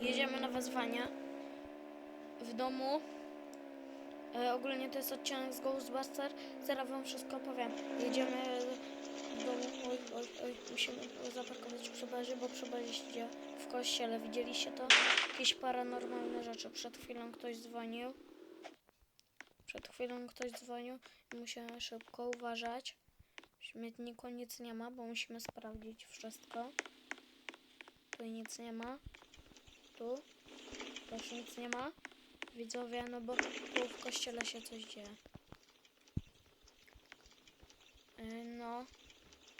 Jedziemy na wezwanie w domu. E, ogólnie to jest odcinek z Ghostbuster. Zaraz wam wszystko opowiem. Jedziemy w domu. Oj, oj, oj. Musimy zaparkować przy barze, bo przy barze siedzi w kościele. Widzieliście to? Jakieś paranormalne rzeczy. Przed chwilą ktoś dzwonił. Przed chwilą ktoś dzwonił i musimy szybko uważać. W śmietniku nic nie ma, bo musimy sprawdzić wszystko. Tu nic nie ma. Tu też nic nie ma. Widzowie, no bo tu w kościele się coś dzieje. Yy, no,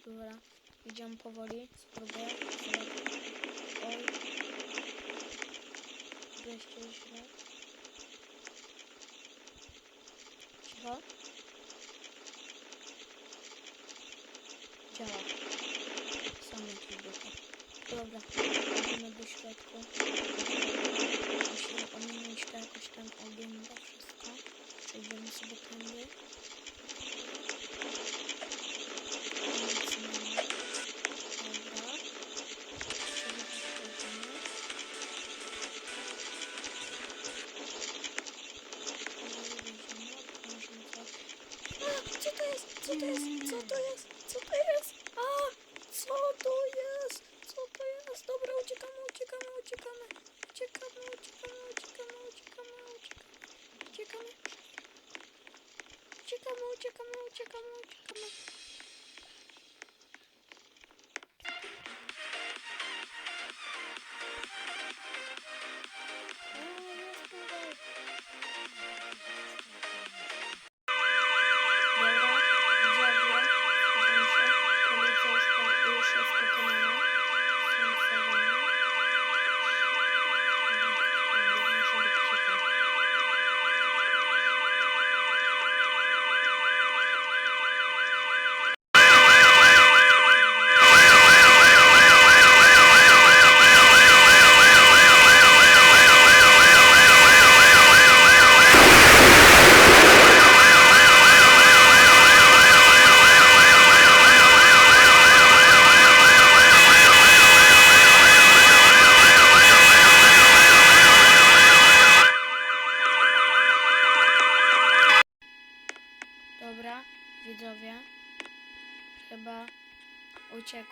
dobra. Idziemy powoli. Spróbuję. Oj. 200 źle. Cicho. Działa. Są jakieś duchy. Dobra, idziemy do środku. Musimy ominąć to jakoś tam ogień, to wszystko. Przejdziemy sobie tędy. Co to jest? Co to jest? Co to jest? Co to jest?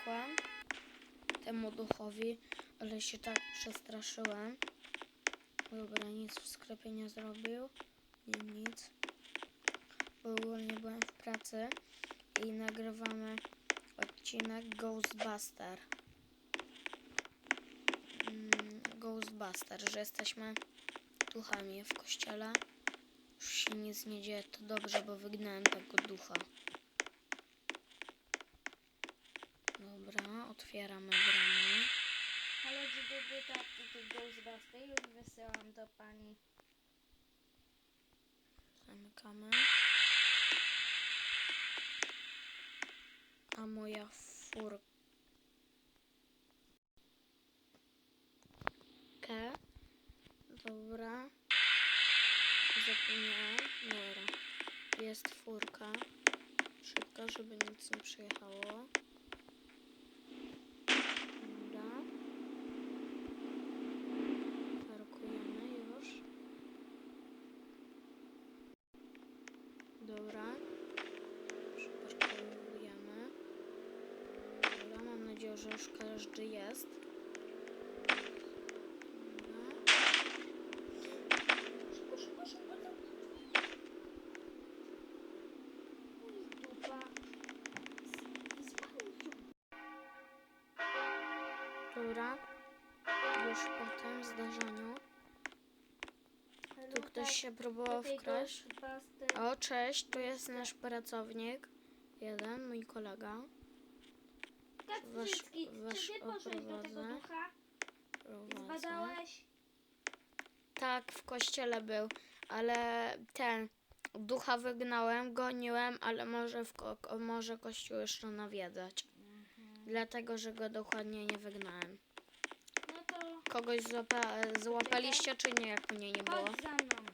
Uciekłem temu duchowi, ale się tak przestraszyłem. Dobra, nic w sklepie nie zrobił. Nie, nic. Bo ogólnie byłem w pracy i nagrywamy odcinek Ghostbuster. Mm, Ghostbuster, że jesteśmy duchami w kościele. Już się nic nie dzieje, to dobrze, bo wygnałem tego ducha. Dobra, otwieramy bramę. Halo, dzień dobry, tak, tu Ghostbuster, już wysyłam do pani. Zamykamy. A moja furka. Dobra. Zapomniałem. Dobra. Jest furka. Szybko, żeby nic nie przyjechało. Dobra. Parkujemy już. Dobra. Przyparkujemy. Że już każdy jest. Dobra. Już po tym zdarzeniu. Tu ktoś się próbował wkraść. O, cześć, tu jest nasz pracownik. Jeden, mój kolega. Wasz- Kacprzycki, wasz czy ty poszłeś do tego oprowadzę. ducha? Prowadzę. Zbadałeś? Tak, w kościele był, ale ten ducha wygnałem, goniłem, ale może, w ko- ko- może kościół jeszcze nawiedzać. Dlatego, że go dokładnie nie wygnałem. No to Kogoś złapa złapaliście, czy nie, jak mnie nie było? chodź za mną.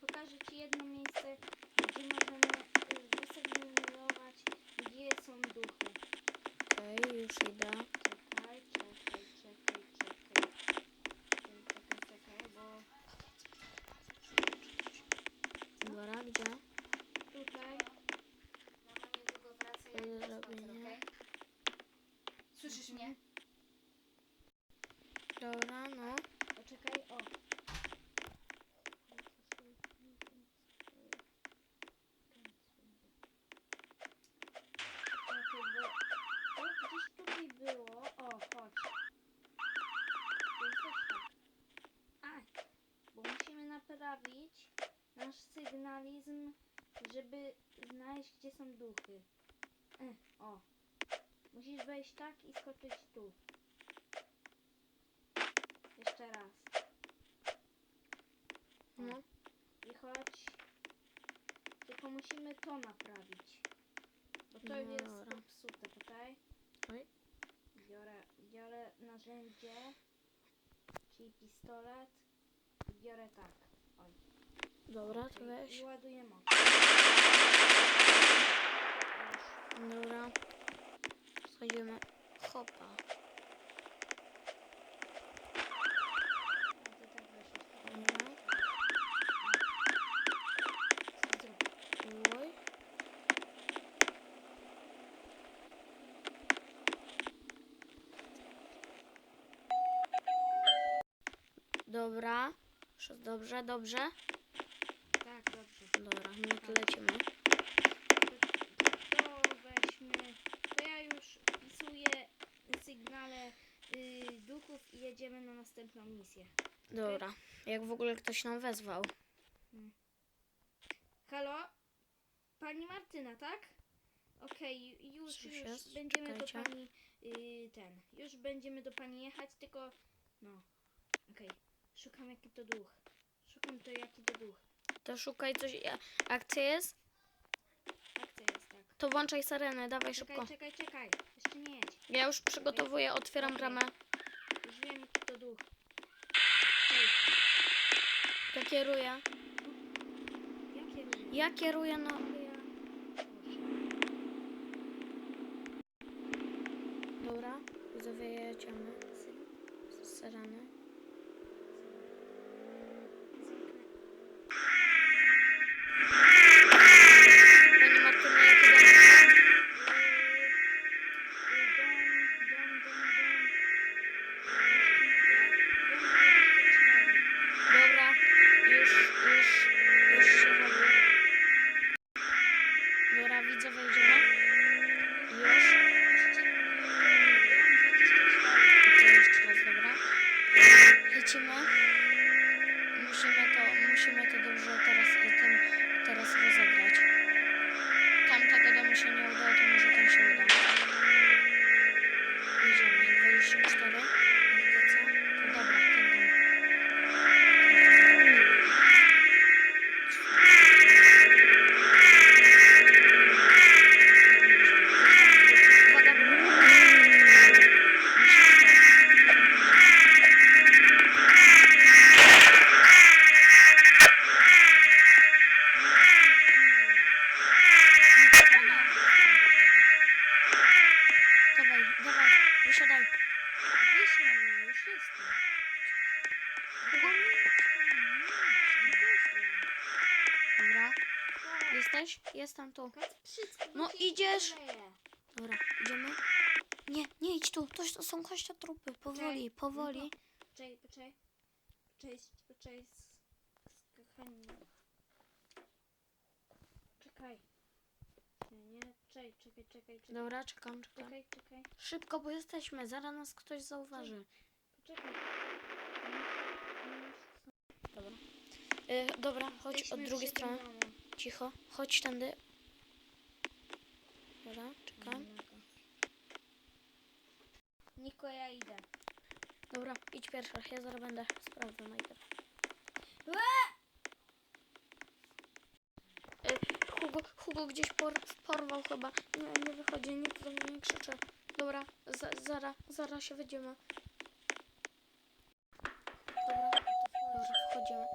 Pokażę ci jedno miejsce, gdzie możemy y, wysygnować, gdzie są Gdzie? Tutaj. Mama niedługo wraca Do jak na spacer, zrobienia. okej? Słyszysz mnie? Dobra, no. Poczekaj, o. Czekaj, bo to gdzieś tutaj było. O, chodź. To jest też tak. A, bo musimy naprawić nasz żeby znaleźć, gdzie są duchy. E, o. Musisz wejść tak i skoczyć tu. Jeszcze raz. No. I chodź. Tylko musimy to naprawić. Bo to No jest dobra. popsute tutaj. Oj. Biorę, biorę narzędzie, czyli pistolet. I biorę tak. Dobra, to weź. Ładuję moc. Dobra. Schodzimy. Hopa. Tak. Dobra. Dobrze, dobrze. Tak, dobrze. Dobra, my tu lecimy. To weźmy. To ja już wpisuję sygnale y, duchów i jedziemy na następną misję. Dobra. Jak w ogóle ktoś nam wezwał. Halo? Pani Martyna, tak? Okej, już, Coś już jest? będziemy do Czekajcie. pani y, ten. Już będziemy do pani jechać, tylko no. Okej. Szukam jaki to duch. Szukam to jaki to duch. To szukaj coś. ja- Akcja jest? Akcja jest tak. To włączaj syrenę, dawaj szybko. Czekaj, czekaj, czekaj. Jeszcze nie jedź. Ja już przygotowuję, otwieram Okej. bramę. Już wiem jaki to duch. To kieruję. jakie ruchy? Ja kieruję, no. Ja... Dobra, widzowie jedziemy. Z syreny. Musimy to dobrze teraz, tym, teraz rozegrać. Tamtego domu się nie udało, to może ten się uda. Jedziemy. 24. Jesteś? Jestem tu. No idziesz. Dobra, idziemy. Nie, nie idź tu. To są kościotrupy. Powoli, powoli. Poczekaj, poczekaj. Poczekaj, poczekaj. Skakanie. Czekaj. Nie, nie, czekaj, czekaj, czekaj, czekaj. Dobra, czekam, czekam. Czekaj, czekaj, Szybko, bo jesteśmy. Zaraz nas ktoś zauważy. poczekaj. Dobra. Y, dobra, chodź od drugiej strony. Cicho. Chodź tędy. Dobra, czekam. Niko, ja idę. Dobra, idź pierwsza. Ja zaraz będę sprawdzał najpierw. Y, Hugo, Hugo gdzieś por, porwał chyba. Nie, nie wychodzi, nikt do mnie nie krzyczy. Dobra, za, zara, zara się wyjdziemy. Dobra, dobra, wchodzimy.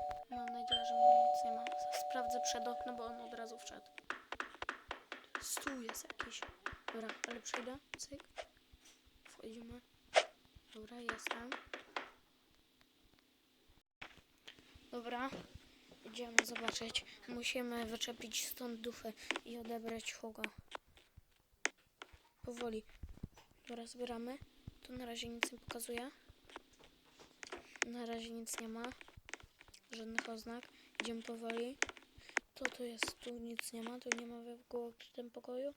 Przed okno, bo on od razu wszedł. Stół jest jakiś. Dobra, ale przejdę. Cyk. Wchodzimy. Dobra, jestem. Dobra. Idziemy zobaczyć. Musimy wyczepić stąd duchy i odebrać Hugo. Powoli. Dobra, zbieramy. Tu na razie nic nie pokazuje. Na razie nic nie ma. Żadnych oznak. Idziemy powoli. To tu jest, tu nic nie ma. Tu nie ma w tym pokoju.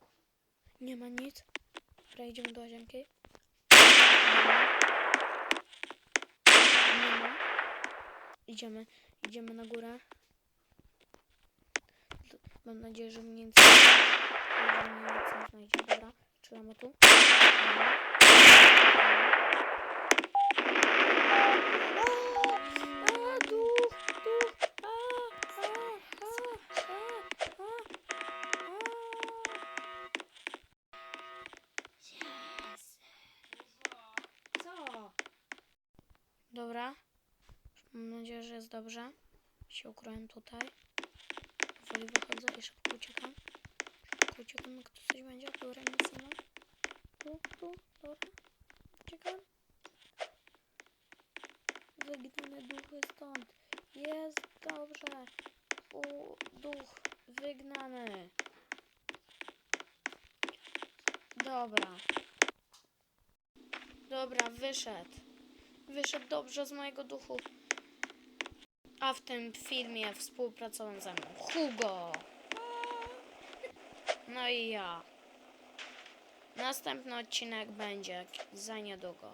Nie ma nic. Dobra, idziemy do łazienki. Nie ma. Idziemy, idziemy na górę. Mam nadzieję, że mnie nic, nie znajdzie. Dobra, czekamy tu. Nie nadzieję, że jest dobrze. Się ukryłem tutaj. Powoli wychodzę i szybko uciekam. Szybko uciekam, jak tu coś będzie. Dobra, nic nie. Tu, tu, dobra. Uciekam. Wygnane duchy stąd. Jest dobrze. U, duch wygnany. Dobra. Dobra, wyszedł. Wyszedł dobrze z mojego duchu. A w tym filmie współpracował ze mną Hugo. No i ja. Następny odcinek będzie za niedługo.